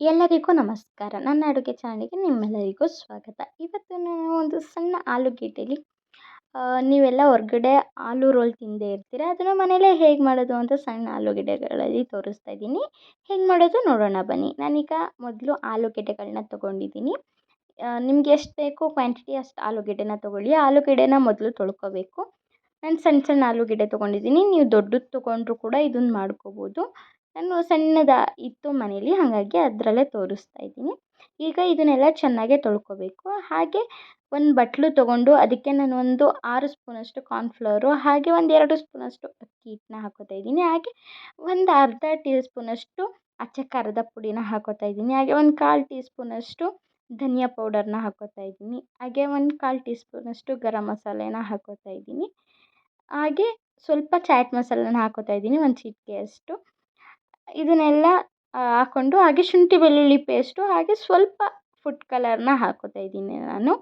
ಎಲ್ಲರಿಗೂ ನಮಸ್ಕಾರ. ನನ್ನ ಅಡುಗೆ ಚಾನಲಿಗೆ ನಿಮ್ಮೆಲ್ಲರಿಗೂ ಸ್ವಾಗತ. ಇವತ್ತು ನಾನು ಒಂದು ಸಣ್ಣ ಆಲೂಗೆಡ್ಡೆಲಿ ನೀವೆಲ್ಲ ಹೊರಗಡೆ ಆಲೂ ರೋಲ್ ತಿಂದೇ ಇರ್ತೀರ. ಅದನ್ನು ಮನೇಲೇ ಹೇಗೆ ಮಾಡೋದು ಅಂತ ಸಣ್ಣ ಆಲೂಗೆಡ್ಡೆಗಳಲ್ಲಿ ತೋರಿಸ್ತಾ ಇದ್ದೀನಿ. ಹೇಗೆ ಮಾಡೋದು ನೋಡೋಣ ಬನ್ನಿ. ನಾನೀಗ ಮೊದಲು ಆಲೂಗೆಡ್ಡೆಗಳನ್ನ ತೊಗೊಂಡಿದ್ದೀನಿ. ನಿಮ್ಗೆ ಎಷ್ಟು ಬೇಕು ಕ್ವಾಂಟಿಟಿ ಅಷ್ಟು ಆಲೂಗೆಡ್ಡೆನ ತೊಗೊಳ್ಳಿ. ಆಲೂಗೆಡ್ಡೆನ ಮೊದಲು ತೊಳ್ಕೊಬೇಕು. ನಾನು ಸಣ್ಣ ಸಣ್ಣ ಆಲೂಗೆಡ್ಡೆ ತೊಗೊಂಡಿದ್ದೀನಿ. ನೀವು ದೊಡ್ಡದು ತೊಗೊಂಡ್ರು ಕೂಡ ಇದನ್ನು ಮಾಡ್ಕೋಬೋದು. ನಾನು ಸಣ್ಣದ ಇತ್ತು ಮನೇಲಿ, ಹಾಗಾಗಿ ಅದರಲ್ಲೇ ತೋರಿಸ್ತಾ ಇದ್ದೀನಿ. ಈಗ ಇದನ್ನೆಲ್ಲ ಚೆನ್ನಾಗೆ ತೊಳ್ಕೊಬೇಕು. ಹಾಗೆ ಒಂದು ಬಟ್ಲು ತೊಗೊಂಡು ಅದಕ್ಕೆ ನಾನು ಒಂದು ಆರು ಸ್ಪೂನಷ್ಟು ಕಾರ್ನ್ಫ್ಲೋರು, ಹಾಗೆ ಒಂದು ಎರಡು ಸ್ಪೂನಷ್ಟು ಅಕ್ಕಿ ಹಿಟ್ಟನ್ನ ಹಾಕ್ಕೋತಾ ಇದ್ದೀನಿ. ಹಾಗೆ ಒಂದು ಅರ್ಧ ಟೀ ಸ್ಪೂನಷ್ಟು ಅಚ್ಚ ಖಾರದ ಪುಡಿನ ಹಾಕ್ಕೋತಾ ಇದ್ದೀನಿ. ಹಾಗೆ ಒಂದು ಕಾಲು ಟೀ ಸ್ಪೂನಷ್ಟು ಧನಿಯಾ ಪೌಡರ್ನ ಹಾಕ್ಕೋತಾ ಇದ್ದೀನಿ. ಹಾಗೆ ಒಂದು ಕಾಲು ಟೀ ಸ್ಪೂನಷ್ಟು ಗರಂ ಮಸಾಲೆನ ಹಾಕ್ಕೋತಾ ಇದ್ದೀನಿ. ಹಾಗೆ ಸ್ವಲ್ಪ ಚಾಟ್ ಮಸಾಲೆನ ಹಾಕೋತಾ ಇದ್ದೀನಿ, ಒಂದು ಚಿಟಿಕೆಯಷ್ಟು. ಇದನ್ನೆಲ್ಲ ಹಾಕ್ಕೊಂಡು ಹಾಗೆ ಶುಂಠಿ ಬೆಳ್ಳುಳ್ಳಿ ಪೇಸ್ಟು ಹಾಗೆ ಸ್ವಲ್ಪ ಫುಡ್ ಕಲರ್ನ ಹಾಕ್ಕೋತಾ ಇದ್ದೀನಿ ನಾನು.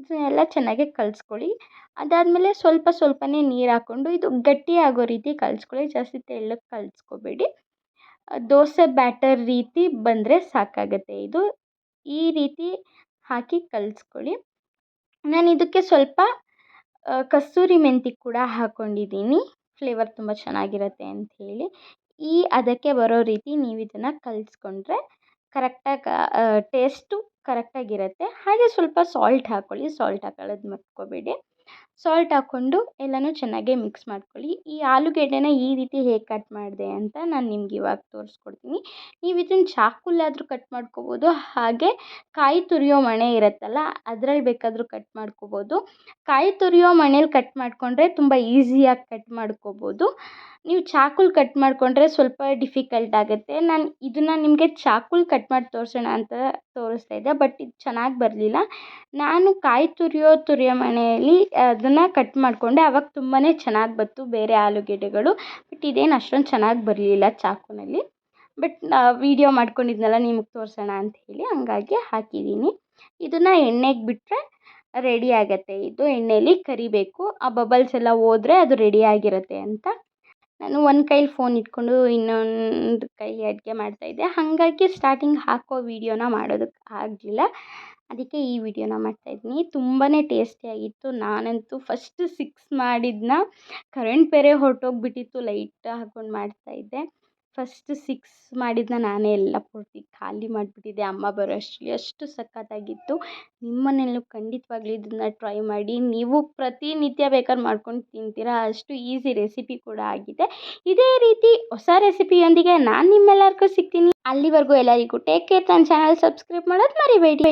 ಇದನ್ನೆಲ್ಲ ಚೆನ್ನಾಗಿ ಕಲಿಸ್ಕೊಳ್ಳಿ. ಅದಾದಮೇಲೆ ಸ್ವಲ್ಪ ಸ್ವಲ್ಪನೇ ನೀರು ಹಾಕ್ಕೊಂಡು ಇದು ಗಟ್ಟಿ ಆಗೋ ರೀತಿ ಕಲಿಸ್ಕೊಳ್ಳಿ, ಜಾಸ್ತಿ ತೆಳ್ಳಗೆ ಕಲಿಸ್ಕೋಬೇಡಿ. ದೋಸೆ ಬ್ಯಾಟರ್ ರೀತಿ ಬಂದರೆ ಸಾಕಾಗುತ್ತೆ ಇದು. ಈ ರೀತಿ ಹಾಕಿ ಕಲಿಸ್ಕೊಳ್ಳಿ. ನಾನು ಇದಕ್ಕೆ ಸ್ವಲ್ಪ ಕಸ್ತೂರಿ ಮೆಂತಿ ಕೂಡ ಹಾಕ್ಕೊಂಡಿದ್ದೀನಿ ಫ್ಲೇವರ್ ತುಂಬ ಚೆನ್ನಾಗಿರುತ್ತೆ ಅಂಥೇಳಿ ಈ ಅದಕ್ಕೆ ಬರೋ ರೀತಿ ನೀವು ಇದನ್ನು ಕಲಿಸ್ಕೊಂಡ್ರೆ ಕರೆಕ್ಟಾಗಿ ಟೇಸ್ಟು ಕರೆಕ್ಟಾಗಿರುತ್ತೆ ಹಾಗೆ ಸ್ವಲ್ಪ ಸಾಲ್ಟ್ ಹಾಕ್ಕೊಳ್ಳಿ ಸಾಲ್ಟ್ ಹಾಕೊಳ್ಳೋದು ಮರ್ತ್ಕೋಬೇಡಿ. ಸಾಲ್ಟ್ ಹಾಕ್ಕೊಂಡು ಎಲ್ಲನೂ ಚೆನ್ನಾಗಿ ಮಿಕ್ಸ್ ಮಾಡ್ಕೊಳ್ಳಿ. ಈ ಆಲೂಗೆಡ್ಡೆನ ಈ ರೀತಿ ಹೇಗೆ ಕಟ್ ಮಾಡಿದೆ ಅಂತ ನಾನು ನಿಮ್ಗೆ ಇವಾಗ ತೋರಿಸ್ಕೊಡ್ತೀನಿ. ನೀವು ಇದನ್ನು ಚಾಕುಲ್ಲಾದರೂ ಕಟ್ ಮಾಡ್ಕೋಬೋದು. ಹಾಗೆ ಕಾಯಿ ತುರಿಯೋ ಮಣೆ ಇರುತ್ತಲ್ಲ, ಅದರಲ್ಲಿ ಬೇಕಾದರೂ ಕಟ್ ಮಾಡ್ಕೋಬೋದು. ಕಾಯಿ ತುರಿಯೋ ಮಣೇಲಿ ಕಟ್ ಮಾಡಿಕೊಂಡ್ರೆ ತುಂಬ ಈಸಿಯಾಗಿ ಕಟ್ ಮಾಡ್ಕೋಬೋದು. ನೀವು ಚಾಕುಲಿ ಕಟ್ ಮಾಡಿಕೊಂಡ್ರೆ ಸ್ವಲ್ಪ ಡಿಫಿಕಲ್ಟ್ ಆಗುತ್ತೆ. ನಾನು ಇದನ್ನು ನಿಮಗೆ ಚಾಕುಲಿ ಕಟ್ ಮಾಡಿ ತೋರಿಸೋಣ ಅಂತ ತೋರಿಸ್ತಾ ಇದ್ದೆ ಬಟ್ ಇದು ಚೆನ್ನಾಗಿ ಬರಲಿಲ್ಲ. ನಾನು ಕಾಯಿ ತುರಿಯೋ ತುರಿಯೋ ಮನೆಯಲ್ಲಿ ಅದನ್ನು ಕಟ್ ಮಾಡಿಕೊಂಡೆ. ಆವಾಗ ತುಂಬಾ ಚೆನ್ನಾಗಿ ಬಂತು ಬೇರೆ ಆಲೂಗೆಡ್ಡೆಗಳು ಬಟ್ ಇದೇನು ಅಷ್ಟೊಂದು ಚೆನ್ನಾಗಿ ಬರಲಿಲ್ಲ ಚಾಕುನಲ್ಲಿ. ಬಟ್ ವೀಡಿಯೋ ಮಾಡ್ಕೊಂಡಿದ್ನಲ್ಲ, ನಿಮಗೆ ತೋರಿಸೋಣ ಅಂತ ಹೇಳಿ ಹಂಗಾಗಿ ಹಾಕಿದ್ದೀನಿ. ಇದನ್ನು ಎಣ್ಣೆಗೆ ಬಿಟ್ಟರೆ ರೆಡಿ ಆಗುತ್ತೆ. ಇದು ಎಣ್ಣೆಯಲ್ಲಿ ಕರಿಬೇಕು. ಆ ಬಬಲ್ಸ್ ಎಲ್ಲ ಹೋದ್ರೆ ಅದು ರೆಡಿ ಆಗಿರುತ್ತೆ ಅಂತ. ನಾನು ಒಂದು ಕೈಲಿ ಫೋನ್ ಇಟ್ಕೊಂಡು ಇನ್ನೊಂದು ಕೈಲಿ ಅಡುಗೆ ಮಾಡ್ತಾಯಿದ್ದೆ ಹಾಗಾಗಿ ಸ್ಟಾರ್ಟಿಂಗ್ ಹಾಕೋ ವೀಡಿಯೋನ ಮಾಡೋದಕ್ಕೆ ಆಗಲಿಲ್ಲ. ಅದಕ್ಕೆ ಈ ವಿಡಿಯೋನ ಮಾಡ್ತಾಯಿದ್ದೀನಿ ತುಂಬಾ ಟೇಸ್ಟಿಯಾಗಿತ್ತು ನಾನಂತೂ ಫಸ್ಟ್ ಸಿಕ್ಸ್ ಮಾಡಿದ್ದನ್ನ ಕರೆಂಟ್ ಬೇರೆ ಹೊರಟೋಗ್ಬಿಟ್ಟಿತ್ತು. ಲೈಟ್ ಹಾಕ್ಕೊಂಡು ಮಾಡ್ತಾಯಿದ್ದೆ ಫಸ್ಟ್ ಸಿಕ್ಸ್ ಮಾಡಿದ್ದನ್ನ ನಾನೇ ಎಲ್ಲ ಪೂರ್ತಿ ಖಾಲಿ ಮಾಡಿಬಿಟ್ಟಿದ್ದೆ. ಅಮ್ಮ ಬರೋ ಅಷ್ಟು ಸಖತ್ತಾಗಿತ್ತು. ನಿಮ್ಮ ಮನೆಯಲ್ಲೂ ಖಂಡಿತವಾಗ್ಲೂ ಇದನ್ನ ಟ್ರೈ ಮಾಡಿ. ನೀವು ಪ್ರತಿನಿತ್ಯ ಬೇಕಾದ್ರೆ ಮಾಡ್ಕೊಂಡು ತಿಂತೀರಾ. ಅಷ್ಟು ಈಸಿ ರೆಸಿಪಿ ಕೂಡ ಆಗಿದೆ. ಇದೇ ರೀತಿ ಹೊಸ ರೆಸಿಪಿಯೊಂದಿಗೆ ನಾನು ನಿಮ್ಮೆಲ್ಲರಿಗೂ ಸಿಗ್ತೀನಿ. ಅಲ್ಲಿವರೆಗೂ ಎಲ್ಲರಿಗೂ ಟೇಕ್ ಕೇರ್ ನನ್ನ ಚಾನಲ್ ಸಬ್ಸ್ಕ್ರೈಬ್ ಮಾಡೋದು ಮರಿಬೇಡಿ.